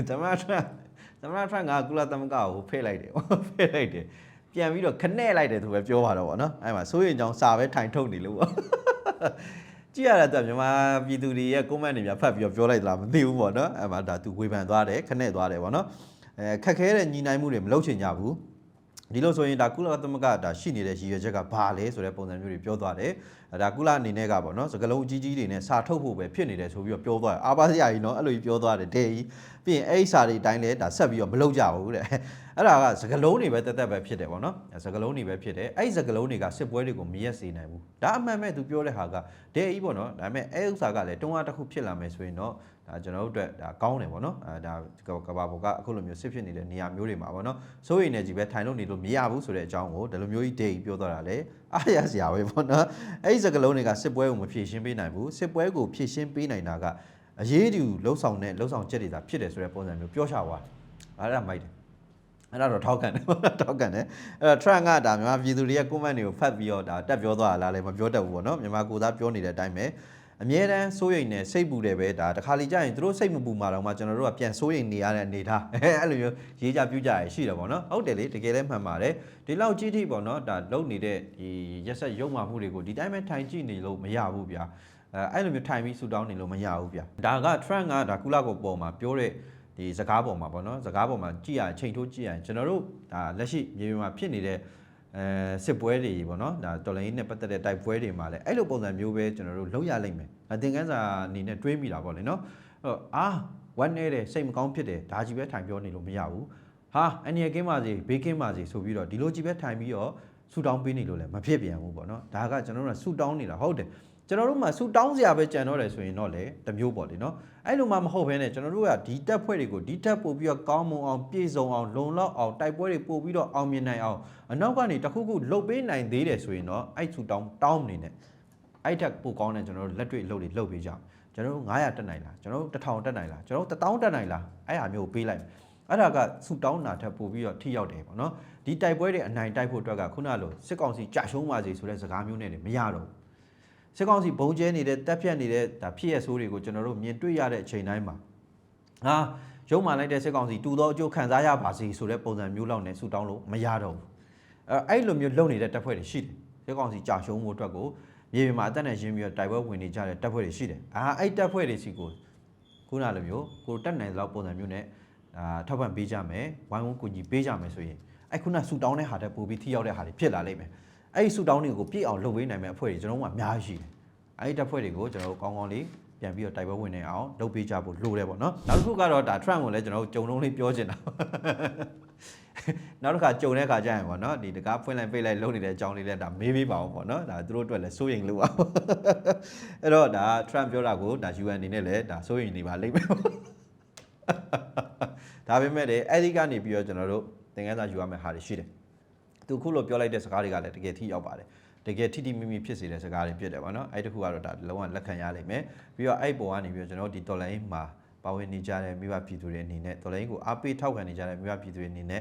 သမ္မတ Trump သမ္မတ Trump ကကုလသမဂ္ဂကိုဖိတ်လိုက်တယ်ဖိတ်လိုက်တယ်ပြန်ပြီးတော့ခနဲ့လိုက်တယ်သူပဲပြောပါတော့ဗောနော်အဲ့မှာစိုးရင်ကြောင့်စာပဲထိုင်ထုတ်နေလို့ဗော ကြည့်ရတာတော့မြန်မာပြည်သူတွေရဲ့ comment တွေများဖတ်ပြီးတော့ပြောလိုက်သလားမသိဘူးဗောနော်အဲ့မှာဒါသူဝေဖန်သွားတယ်ခနဲ့သွားတယ်ဗောနော်အဲခက်ခဲတဲ့ညီနိုင်မှုတွေမလုပ်ချင်ကြဘူး ဒီလိုဆိုရင်ဒါကုလသမဂ္ဂဒါရှိနေတဲ့ရည်ရွယ်ချက်ကဘာလဲဆိုတဲ့ပုံစံမျိုးတွေပြောသွားတယ်အဲဒါကုလအနေနဲ့ကပေါ့နော်စကလုံးအကြီးကြီးတွေနဲ့စာထုတ်ဖို့ပဲဖြစ်နေတယ်ဆိုပြီးတော့ပြောသွားတယ်အာပါစရာကြီးနော်အဲ့လိုကြီးပြောသွားတယ်တဲ့ကြီးပြီးရင်အဲ့ဒီစာတွေအတိုင်းလဲဒါဆက်ပြီးတော့မလုပ်ကြဘူးတဲ့အဲ့ဒါကစကလုံးတွေပဲတက်တက်ပဲဖြစ်တယ်ပေါ့နော်စကလုံးတွေပဲဖြစ်တယ်အဲ့ဒီစကလုံးတွေကစစ်ပွဲတွေကိုမရက်စေနိုင်ဘူးဒါအမှန်ပဲသူပြောတဲ့ဟာကတဲ့ကြီးပေါ့နော်ဒါပေမဲ့အဲ့ဥစ္စာကလည်းတွန်းအားတစ်ခုဖြစ်လာမယ်ဆိုရင်တော့ ဒါကျွန်တော်တို့အတွက်ဒါကောင်းတယ်ပေါ့နော်အဲဒါကဘာဘောကအခုလိုမျိုးစစ်ဖြစ်နေတဲ့နေရာမျိုးတွေမှာပေါ့နော်စိုးရိမ်နေကြီးပဲထိုင်လို့နေလို့မရဘူးဆိုတဲ့အကြောင်းကိုဒီလိုမျိုးကြီးဒေးကြီးပြောသွားတာလေအားရစရာပဲပေါ့နော်အဲ့ဒီစကလုံးတွေကစစ်ပွဲကိုမဖြေရှင်းပေးနိုင်ဘူးစစ်ပွဲကိုဖြေရှင်းပေးနိုင်တာကအရေးတူလှုပ်ဆောင်တဲ့လှုပ်ဆောင်ချက်တွေသာဖြစ်တယ်ဆိုတဲ့ပုံစံမျိုးပြောချသွားတယ်အဲ့ဒါမိုက်တယ်အဲ့ဒါတော့ထောက်ခံတယ်ထောက်ခံတယ်အဲ့တော့ Trump ကဒါမြန်မာပြည်သူတွေရဲ့ comment တွေကိုဖတ်ပြီးတော့ဒါတက်ပြောသွားတာလားလည်းမပြောတတ်ဘူးပေါ့နော်မြန်မာကိုသားပြောနေတဲ့အတိုင်းပဲ အမြဲတမ်းစိုးရိမ်နေစိတ်ပူတယ်ပဲဒါတခါလေကြာရင်သူတို့စိတ်မပူမှာတော့မှကျွန်တော်တို့ကပြန်စိုးရိမ်နေရတဲ့အနေထားအဲ့လိုမျိုးရေးကြပြူကြရရှိတယ်ပေါ့နော်ဟုတ်တယ်လေတကယ်လည်းမှန်ပါတယ်ဒီလောက်ကြီးထိပေါ့နော်ဒါလုံနေတဲ့ဒီရက်ဆက်ရုံမှမှုတွေကိုဒီတိုင်းပဲထိုင်ကြည့်နေလို့မရဘူးဗျာအဲအဲ့လိုမျိုးထိုင်ပြီးဆူတောင်းနေလို့မရဘူးဗျာဒါက Trump ကဒါကုလကိုပေါ်မှာပြောတဲ့ဒီစကားပေါ်မှာပေါ့နော်စကားပေါ်မှာကြည့်ရချိန်ထိုးကြည့်ရရင်ကျွန်တော်တို့ဒါလက်ရှိမြေပြင်မှာဖြစ်နေတဲ့ အဲစစ်ပွဲတွေပေါ့နော်ဒါတော်လိုင်းနဲ့ပတ်သက်တဲ့တိုက်ပွဲတွေမှာလည်းအဲ့လိုပုံစံမျိုးပဲကျွန်တော်တို့လုပ်ရလိမ့်မယ်အသင်ခန်းစာအနေနဲ့တွေးမိတာပေါ့လေနော်အဲ့တော့အာဝမ်းနေတယ်စိတ်မကောင်းဖြစ်တယ်ဒါကြီးပဲထိုင်ပြောနေလို့မရဘူးဟာအန်ရကင်းပါစေဘေးကင်းပါစေဆိုပြီးတော့ဒီလိုကြီးပဲထိုင်ပြီးတော့ဆူတောင်းပေးနေလို့လည်းမဖြစ်ပြန်ဘူးပေါ့နော်ဒါကကျွန်တော်တို့ကဆူတောင်းနေတာဟုတ်တယ် ကျွန်တော်တို့မှဆူတောင်းစရာပဲကြံတော့တယ်ဆိုရင်တော့လေတစ်မျိုးပေါ့လေနော်အဲ့လိုမှမဟုတ်ဘဲနဲ့ကျွန်တော်တို့ကဒီတက်ဖွဲ့တွေကိုဒီတက်ပို့ပြီးတော့ကောင်းမွန်အောင်ပြည့်စုံအောင်လုံလောက်အောင်တိုက်ပွဲတွေပို့ပြီးတော့အောင်မြင်နိုင်အောင်အနောက်ကနေတစ်ခုခုလှုပ်ပေးနိုင်သေးတယ်ဆိုရင်တော့အဲ့ထူတောင်းတောင်းနေနဲ့အဲ့ထက်ပိုကောင်းတဲ့ကျွန်တော်တို့လက်တွေ့လှုပ်တွေလှုပ်ပေးကြအောင်ကျွန်တော်တို့900တက်နိုင်လားကျွန်တော်တို့1000တက်နိုင်လားကျွန်တော်တို့1000တက်နိုင်လားအဲ့ဟာမျိုးကိုပေးလိုက်မယ်အဲ့ဒါကဆူတောင်းတာထက်ပိုပြီးတော့ထိရောက်တယ်ပေါ့နော်ဒီတိုက်ပွဲတွေအနိုင်တိုက်ဖို့အတွက်ကခုနလိုစစ်ကောင်စီကြာရှုံးပါစေဆိုတဲ့စကားမျိုးနဲ့လည်းမရတော့ဘူး စစ်ကောင်စီဘုံကျဲနေတဲ့တက်ဖြတ်နေတဲ့ဒါဖြစ်ရဆိုးတွေကိုကျွန်တော်တို့မြင်တွေ့ရတဲ့အချိန်တိုင်းမှာဟာရုံမှလိုက်တဲ့စစ်ကောင်စီတူသောအကျိုးခံစားရပါစေဆိုတဲ့ပုံစံမျိုးလောက်နဲ့ဆူတောင်းလို့မရတော့ဘူးအဲအဲ့လိုမျိုးလုပ်နေတဲ့တပ်ဖွဲ့တွေရှိတယ်စစ်ကောင်စီကြာရှုံးမှုအတွက်ကိုမြေပြင်မှာအသက်နဲ့ရင်းပြီးတော့တိုက်ပွဲဝင်နေကြတဲ့တပ်ဖွဲ့တွေရှိတယ်အာအဲ့တပ်ဖွဲ့တွေစီကိုခုနလိုမျိုးကိုတက်နိုင်တဲ့လောက်ပုံစံမျိုးနဲ့အာထောက်ပံ့ပေးကြမယ်ဝိုင်းဝန်းကူညီပေးကြမယ်ဆိုရင်အဲ့ခုနဆူတောင်းတဲ့ဟာတက်ပို့ပြီးထိရောက်တဲ့ဟာတွေဖြစ်လာလိမ့်မယ် အဲ့ဒီဆူတောင်းတွေကိုပြည့်အောင်လုပ်ပေးနိုင်မယ့်အဖွဲ့တွေကျွန်တော်တို့ကအများကြီးရှိတယ်အဲ့ဒီတပ်ဖွဲ့တွေကိုကျွန်တော်တို့ကောင်းကောင်းလေးပြန်ပြီးတော့တိုက်ပွဲဝင်နေအောင်လုပ်ပေးကြဖို့လိုတယ်ပေါ့နော်နောက်တစ်ခုကတော့ဒါ Trump ကိုလည်းကျွန်တော်တို့ကြုံလုံးလေးပြောချင်တာနောက်တစ်ခါကြုံတဲ့ခါကျရင်ပေါ့နော်ဒီတကားဖွင့်လိုက်ပိတ်လိုက်လုပ်နေတဲ့အကြောင်းလေးလည်းဒါမေးပေးပါအောင်ပေါ့နော်ဒါသူတို့အတွက်လည်းစိုးရိမ်လို့ပါအဲ့တော့ဒါ Trump ပြောတာကိုဒါ UN အနေနဲ့လည်းဒါစိုးရိမ်နေပါလိမ့်မယ်ဒါပေမဲ့လည်းအဲ့ဒီကနေပြီးတော့ကျွန်တော်တို့သင်ခန်းစာယူရမယ့်ဟာတွေရှိတယ် သူခုလိုပြောလိုက်တဲ့စကားတွေကလည်းတကယ်ထိရောက်ပါတယ်တကယ်ထိထိမိမိဖြစ်စေတဲ့စကားတွေဖြစ်တယ်ပေါ့နော်အဲ့ဒီတစ်ခုကတော့ဒါလုံးဝလက်ခံရလိမ့်မယ်ပြီးတော့အဲ့ပုံကနေပြီးတော့ကျွန်တော်တို့ဒီတော်လိုင်းမှာပါဝင်နေကြတဲ့မိဘပြည်သူတွေအနေနဲ့တော်လိုင်းကိုအားပေးထောက်ခံနေကြတဲ့မိဘပြည်သူတွေအနေနဲ့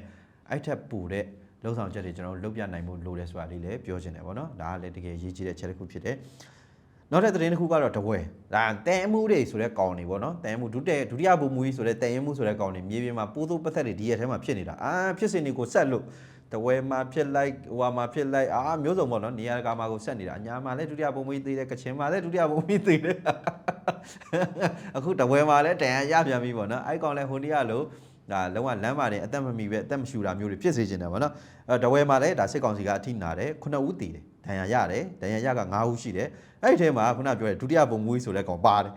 အဲ့ထက်ပိုတဲ့လုံဆောင်ချက်တွေကျွန်တော်တို့လုပ်ပြနိုင်ဖို့လိုတယ်ဆိုတာလေးလည်းပြောချင်တယ်ပေါ့နော်ဒါကလည်းတကယ်ရေးကြည့်တဲ့ချက်တစ်ခုဖြစ်တယ်နောက်ထပ်သတင်းတစ်ခုကတော့တပွဲဒါတန်အမှုတွေဆိုတဲ့ကောင်တွေပေါ့နော်တန်အမှုဒုတိယဒုတိယဘုံမူကြီးဆိုတဲ့တန်ရင်မှုဆိုတဲ့ကောင်တွေမြေပြင်မှာပိုးသိုးပတ်သက်တွေဒီရက်ထဲမှာဖြစ်နေတာအာဖြစ်စဉ်တွေကိုဆက်လို့ တဝဲမှာဖြစ်လိုက်ဟိုဟာမှာဖြစ်လိုက်အာမျိုးစုံပေါ့နော်နေရာကမှာကိုဆက်နေတာအညာမှာလည်းဒုတိယဘုံမူကြီးသေးတယ်ကချင်မှာလည်းဒုတိယဘုံမူကြီးသေးတယ်အခုတဝဲမှာလည်းတန်ရရပြန်ပြီပေါ့နော်အဲ့ကောင်လည်းဟိုနေ့ကလို့ ဒါလုံးဝလမ်းပါတယ်အသက်မမီပဲအသက်မရှူတာမျိုးတွေဖြစ်စေချင်တယ်ဗောနော်အဲတဝဲမှာလည်းဒါစစ်ကောင်စီကအထိနာတယ်ခုနှစ်ဦးတည်တယ်ဒဏ်ရာရတယ်ဒဏ်ရာရက9ဦးရှိတယ်အဲ့ဒီထဲမှာခုနပြောတဲ့ဒုတိယဘုံမွေးဆိုတဲ့ကောင်ပါတယ်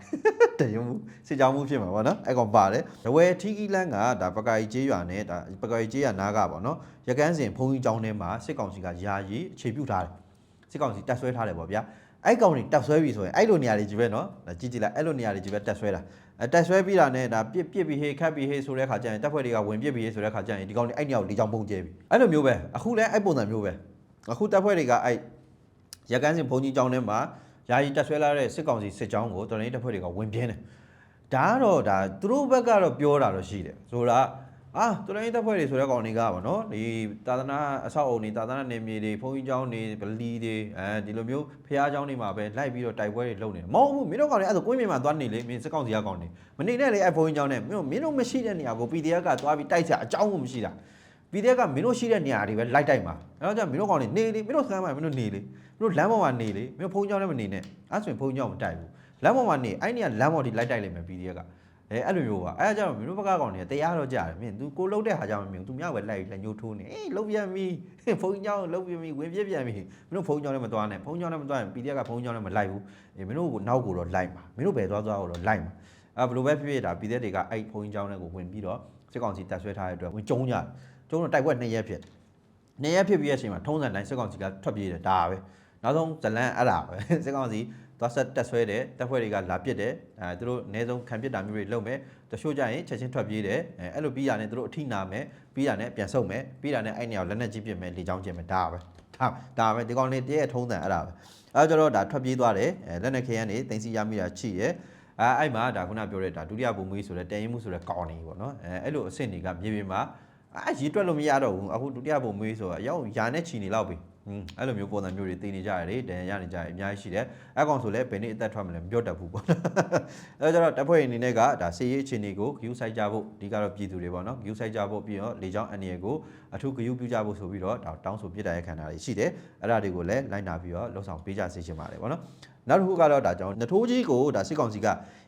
တရုံမှုစစ်ကြောင်းမှုဖြစ်မှာဗောနော်အဲ့ကောင်ပါတယ်တဝဲထီကီလန်းကဒါပကာကြီးကျေးရွာနဲ့ဒါပကာကြီးကျေးရွာနားကဗောနော်ရကန်းစင်ဘုံကြီးကျောင်းထဲမှာစစ်ကောင်စီကယာယီအခြေပြုထားတယ် စစ်ကောင်စီတက်ဆွဲထားတယ်ဗောဗျာအဲ့ကောင်တွေတက်ဆွဲပြီဆိုရင်အဲ့လိုနေရာတွေကြီးပဲနော်ဒါကြည့်ကြည့်လိုက်အဲ့လိုနေရာတွေကြီးပဲတက်ဆွဲတာအဲတက်ဆွဲပြီးတာနဲ့ဒါပြစ်ပြစ်ပြီးဟေးခတ်ပြီးဟေးဆိုတဲ့ခါကျရင်တပ်ဖွဲ့တွေကဝင်ပြစ်ပြီးဟေးဆိုတဲ့ခါကျရင်ဒီကောင်တွေအဲ့နေရာကိုလေးချောင်းပုံကျဲပြီအဲ့လိုမျိုးပဲအခုလည်းအဲ့ပုံစံမျိုးပဲအခုတပ်ဖွဲ့တွေကအဲ့ရကန်းစင်ဘုံကြီးကျောင်းထဲမှာယာယီတက်ဆွဲလာတဲ့စစ်ကောင်စီစစ်ကြောင်းကိုတော်လိုင်းတပ်ဖွဲ့တွေကဝင်ပြင်းတယ်ဒါကတော့ဒါသူတို့ဘက်ကတော့ပြောတာတော့ရှိတယ်ဆိုတာ အာတော်လိုင်းတပ်ဖွဲ့တွေဆိုတဲ့ကောင်တွေကပါနော်ဒီသာသနာအဆောက်အုံတွေသာသနာနေမြေတွေဘုံကြီးကျောင်းတွေဗလီတွေအဲဒီလိုမျိုးဖះကျောင်းတွေမှာပဲလိုက်ပြီးတော့တိုက်ပွဲတွေလုပ်နေတယ်မဟုတ်ဘူးမင်းတို့ကောင်တွေအဲ့ဒါကိုင်းမြေမှာသွားနေလေမင်းစစ်ကောင်စီကကောင်တွေမနေနဲ့လေအဲ့ဘုံကြီးကျောင်းနဲ့မင်းတို့မင်းတို့မရှိတဲ့နေရာကို PDF ကသွားပြီးတိုက်ချအကြောင်းကိုမရှိတာ PDF ကမင်းတို့ရှိတဲ့နေရာတွေပဲလိုက်တိုက်မှာအဲ့တော့ကျမင်းတို့ကောင်တွေနေလေမင်းတို့စကမ်းမှာမင်းတို့နေလေမင်းတို့လမ်းပေါ်မှာနေလေမင်းတို့ဘုံကြီးကျောင်းလည်းမနေနဲ့အဲ့ဆိုရင်ဘုံကြီးကျောင်းမတိုက်ဘူးလမ်းပေါ်မှာနေအဲ့နေရာလမ်းပေါ်ထိလိုက်တိုက်လိမ့်မယ် PDF က အဲအဲ့လိုမျိုးပါအဲ့ဒါကြောင့်မင်းတို့ဘက်ကကောင်တွေကတရားတော့ကြားတယ်မင်း तू ကိုလှုပ်တဲ့ဟာကြောင့်မင်း तू မြောက်ပဲလိုက်လက်ညှိုးထိုးနေအေးလှုပ်ပြန်ပြီဘုံကြီးကျောင်းလှုပ်ပြန်ပြီဝင်ပြပြန်ပြီမင်းတို့ဘုံကြီးကျောင်းလည်းမသွားနဲ့ဘုံကြီးကျောင်းလည်းမသွားရင် PDF ကဘုံကြီးကျောင်းလည်းမလိုက်ဘူးအေးမင်းတို့ကနောက်ကိုတော့လိုက်မှာမင်းတို့ဘယ်သွားသွားကိုတော့လိုက်မှာအဲ့ဘယ်လိုပဲဖြစ်ဖြစ်ဒါ PDF တွေကအဲ့ဘုံကြီးကျောင်းတွေကိုဝင်ပြီးတော့စစ်ကောင်စီတပ်ဆွဲထားတဲ့အတွက်ဝင်ကျုံကြတယ်ကျုံတော့တိုက်ပွဲနှစ်ရက်ဖြစ်နေရဖြစ်ပြီးတဲ့အချိန်မှာထုံးစံတိုင်းစစ်ကောင်စီကထွက်ပြေးတယ်ဒါပဲနောက်ဆုံးဇလန်အဲ့ဒါပဲစစ်ကောင်စီ သွားဆက်တက်ဆွဲတယ်တပ်ဖွဲ့တွေကလာပစ်တယ်အဲသူတို့အနည်းဆုံးခံပစ်တာမျိုးတွေလုပ်မယ်တချို့ကြရင်ချက်ချင်းထွက်ပြေးတယ်အဲအဲ့လိုပြီးတာနဲ့သူတို့အထိနာမယ်ပြီးတာနဲ့ပြန်ဆုတ်မယ်ပြီးတာနဲ့အဲ့နေရာကိုလက်နက်ကြီးပစ်မယ်လေချောင်းကျင်မယ်ဒါပဲဒါဒါပဲဒီကောင်လေးတည့်ရဲ့ထုံးစံအဲ့ဒါပဲအဲကြတော့ဒါထွက်ပြေးသွားတယ်အဲလက်နက်ခဲရန်နေတင်စီရမိတာချိရဲအဲအဲ့မှာဒါခုနပြောတဲ့ဒါဒုတိယဘုံမွေးဆိုတဲ့တန်ရင်မှုဆိုတဲ့ကောင်းနေပေါ့နော်အဲအဲ့လိုအဆင့်တွေကမြေပြင်မှာအာရေးတွက်လို့မရတော့ဘူးအခုဒုတိယပုံမွေးဆိုတော့အရောက်ယာနဲ့ချီနေလောက်ပြီอืม အဲ့လိုမျိုးပုံစံမျိုးတွေသိနေကြရတယ်တန်ရနေကြရအများကြီးရှိတယ်အဲ့ကောင်ဆိုလည်းဘယ်နေ့အသက်ထွက်မလဲမပြောတတ်ဘူးပေါ့အဲ့တော့တပ်ဖွဲ့အနေနဲ့ကဒါစီရေးအခြေအနေကိုဂယူဆိုင်ကြဖို့အဓိကတော့ပြည်သူတွေပေါ့နော်ဂယူဆိုင်ကြဖို့ပြီးတော့လေကြောင်းအနေရကိုအထူးဂယူပြုကြဖို့ဆိုပြီးတော့ဒါတောင်းဆိုပြစ်တဲ့ခန္ဓာတွေရှိတယ်အဲ့ဒါတွေကိုလည်းလိုက်နာပြီးတော့လှုပ်ဆောင်ပေးကြစေချင်ပါတယ်ပေါ့နော်နောက်တစ်ခုကတော့ဒါကြောင့်နထိုးကြီးကိုဒါစစ်ကောင်စီက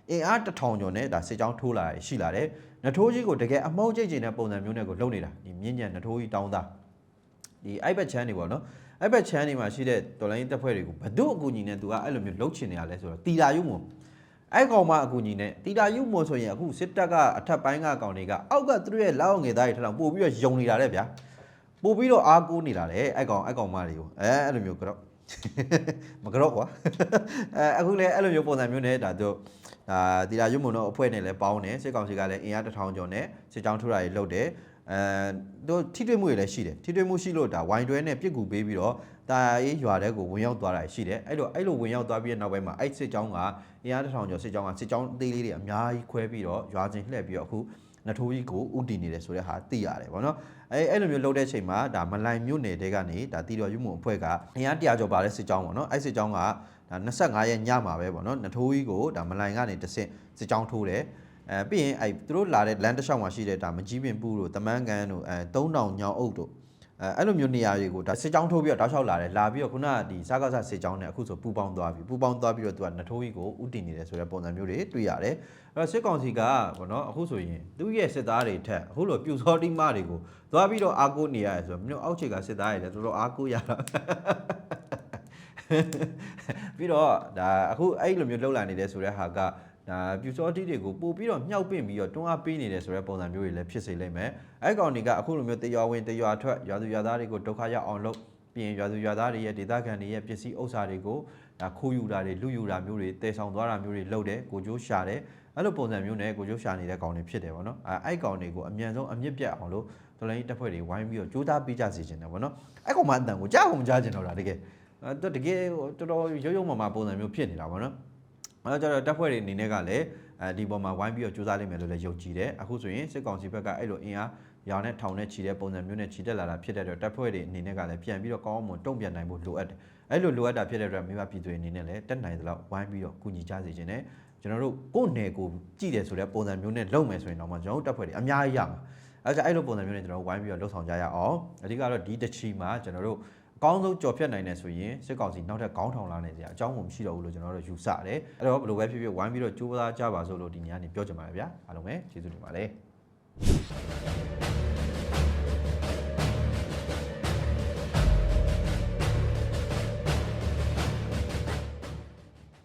အင်အားတစ်ထောင်ကျော်နဲ့ဒါစစ်ကြောင်းထိုးလာရရှိလာတယ်နထိုးကြီးကိုတကယ်အမောက်ကျိတ်ကျင်တဲ့ပုံစံမျိုးနဲ့ကိုလုပ်နေတာဒီမြင့်ညံနထိုးကြီးတောင်းတာဒီအိုက်ဘက်ချမ်းတွေပေါ့နော် အိုက်ဘက်ချမ်းတွေမှာရှိတဲ့တော်လိုင်းတပ်ဖွဲ့တွေကိုဘဒုအကူညီနဲ့သူကအဲ့လိုမျိုးလှုပ်ချင်နေရလဲဆိုတော့တီတာယုံမအဲ့ကောင်မအကူညီနဲ့တီတာယုံမဆိုရင်အခုစစ်တပ်ကအထက်ပိုင်းကကောင်တွေကအောက်ကသူတို့ရဲ့လောက်ငယ်သားတွေထထောင်ပို့ပြီးတော့ယုံနေတာတဲ့ဗျာပို့ပြီးတော့အားကိုးနေတာတဲ့အဲ့ကောင်အဲ့ကောင်မတွေကိုအဲအဲ့လိုမျိုးကတော့မကြော့ကွာအဲအခုလည်းအဲ့လိုမျိုးပုံစံမျိုးနဲ့ဒါတို့ဒါတီလာရုံမုံတော့အဖွဲ့နဲ့လည်းပေါင်းတယ်စစ်ကောင်စီကလည်းအင်အားတစ်ထောင်ကျော်နဲ့စစ်ကြောင်းထိုးတာတွေလုပ်တယ် အဲတို့ထိတွေ့မှုတွေလည်းရှိတယ်ထိတွေ့မှုရှိလို့ဒါဝိုင်တွဲနဲ့ပြစ်ကူပေးပြီးတော့တာအေးရွာတဲ့ကိုဝင်ရောက်သွားတာရှိတယ်အဲ့လိုအဲ့လိုဝင်ရောက်သွားပြီးတဲ့နောက်ပိုင်းမှာအဲ့စစ်ကြောင်းကအင်အားတစ်ထောင်ကျော်စစ်ကြောင်းကစစ်ကြောင်းအသေးလေးတွေအများကြီးခွဲပြီးတော့ရွာချင်းလှည့်ပြီးတော့အခုနထိုးကြီးကိုဥတီနေတယ်ဆိုတဲ့ဟာသိရတယ်ဗောနော်အဲအဲ့လိုမျိုးလှုပ်တဲ့ချိန်မှာဒါမလိုင်မြို့နယ်တဲကနေဒါတီတော်ယူမှုအဖွဲ့ကအင်အားတရာကျော်ပါတဲ့စစ်ကြောင်းဗောနော်အဲ့စစ်ကြောင်းကဒါ25ရက်ညမှာပဲဗောနော်နထိုးကြီးကိုဒါမလိုင်ကနေတစ်ဆင့်စစ်ကြောင်းထိုးတယ် အဲပြီးရင်အဲ့သူတို့လာတဲ့လမ်းတစ်လျှောက်မှာရှိတဲ့ဒါမကြီးပင်ပူတို့တမန်းကန်တို့အဲ3000ညောင်အုပ်တို့အဲအဲ့လိုမျိုးနေရာတွေကိုဒါစစ်ကြောင်းထိုးပြီးတော့တောက်လျှောက်လာတယ်လာပြီးတော့ခုနကဒီစကားဆစစ်ကြောင်းနဲ့အခုဆိုပူပေါင်းသွားပြီပူပေါင်းသွားပြီးတော့သူကနထိုးကြီးကိုဥတည်နေတယ်ဆိုတဲ့ပုံစံမျိုးတွေတွေ့ရတယ်အဲ့တော့စစ်ကောင်စီကဘောနော်အခုဆိုရင်သူ့ရဲ့စစ်သားတွေထက်အခုလိုပြူစောတိမတွေကိုသွားပြီးတော့အားကိုးနေရတယ်ဆိုတော့မြို့အောက်ခြေကစစ်သားတွေလည်းတော်တော်အားကိုးရတာပြီးတော့ဒါအခုအဲ့လိုမျိုးလှုပ်လာနေတယ်ဆိုတဲ့ဟာက ဒါပြူစောတိတွေကိုပို့ပြီးတော့မြှောက်ပင့်ပြီးတော့တွန်းအားပေးနေတယ်ဆိုတဲ့ပုံစံမျိုးတွေလည်းဖြစ်စေလိမ့်မယ်အဲ့ကောင်တွေကအခုလိုမျိုးတရွာဝင်တရွာထွက်ရွာသူရွာသားတွေကိုဒုက္ခရောက်အောင်လုပ်ပြီးရင်ရွာသူရွာသားတွေရဲ့ဒေသခံတွေရဲ့ပစ္စည်းဥစ္စာတွေကိုဒါခိုးယူတာတွေလူယူတာမျိုးတွေတည်ဆောင်သွားတာမျိုးတွေလုပ်တယ်ကိုကျိုးရှာတယ်အဲ့လိုပုံစံမျိုးနဲ့ကိုကျိုးရှာနေတဲ့ကောင်တွေဖြစ်တယ်ဗောနော်အဲအဲ့ကောင်တွေကိုအမြန်ဆုံးအမြင့်ပြတ်အောင်လို့တော်လိုင်းတပ်ဖွဲ့တွေဝိုင်းပြီးတော့ကြိုးစားပေးကြစီခြင်းတယ်ဗောနော်အဲ့ကောင်မှအတန်ကိုကြားအောင်မကြားခြင်းတော့တာတကယ်အဲ့တော့တကယ်ဟိုတော်တော်ရုပ်ရုပ်မာမာပုံစံမျိုးဖြစ်နေတာပေါ့နော် အဲ့တော့ကျတော့တပ်ဖွဲ့တွေအနေနဲ့ကလည်းအဲဒီပေါ်မှာဝိုင်းပြီးတော့ကြိုးစားလိမ့်မယ်လို့လည်းယုံကြည်တယ်အခုဆိုရင်စစ်ကောင်စီဘက်ကအဲ့လိုအင်အားရောင်နဲ့ထောင်နဲ့ချီတဲ့ပုံစံမျိုးနဲ့ချီတက်လာတာဖြစ်တဲ့အတွက်တပ်ဖွဲ့တွေအနေနဲ့ကလည်းပြန်ပြီးတော့ကောင်းအောင်မွန်တုံ့ပြန်နိုင်ဖို့လိုအပ်တယ်အဲ့လိုလိုအပ်တာဖြစ်တဲ့အတွက်မိဘပြည်သူတွေအနေနဲ့လည်းတက်နိုင်သလောက်ဝိုင်းပြီးတော့ကူညီကြစေခြင်းနဲ့ကျွန်တော်တို့ကိုယ့်နယ်ကိုကြည့်တယ်ဆိုတဲ့ပုံစံမျိုးနဲ့လုပ်မယ်ဆိုရင်တော့မှကျွန်တော်တို့တပ်ဖွဲ့တွေအများကြီးရမှာအဲ့ဒါအဲ့လိုပုံစံမျိုးနဲ့ကျွန်တော်တို့ဝိုင်းပြီးတော့လှုပ်ဆောင်ကြရအောင်အဓိကတော့ဒီတစ်ချီမှာကျွန်တော်တို့ အကောင်းဆုံးကြော်ဖြတ်နိုင်တယ်ဆိုရင်စစ်ကောင်စီနောက်ထပ်ခေါင်းထောင်လာနိုင်စရာအကြောင်းကိုမရှိတော့ဘူးလို့ကျွန်တော်တို့ယူဆတယ်အဲ့တော့ဘယ်လိုပဲဖြစ်ဖြစ်ဝိုင်းပြီးတော့ကြိုးစားကြပါစို့လို့ဒီညနေပြောချင်ပါတယ်ဗျာအားလုံးပဲကျေးဇူးတင်ပါတယ်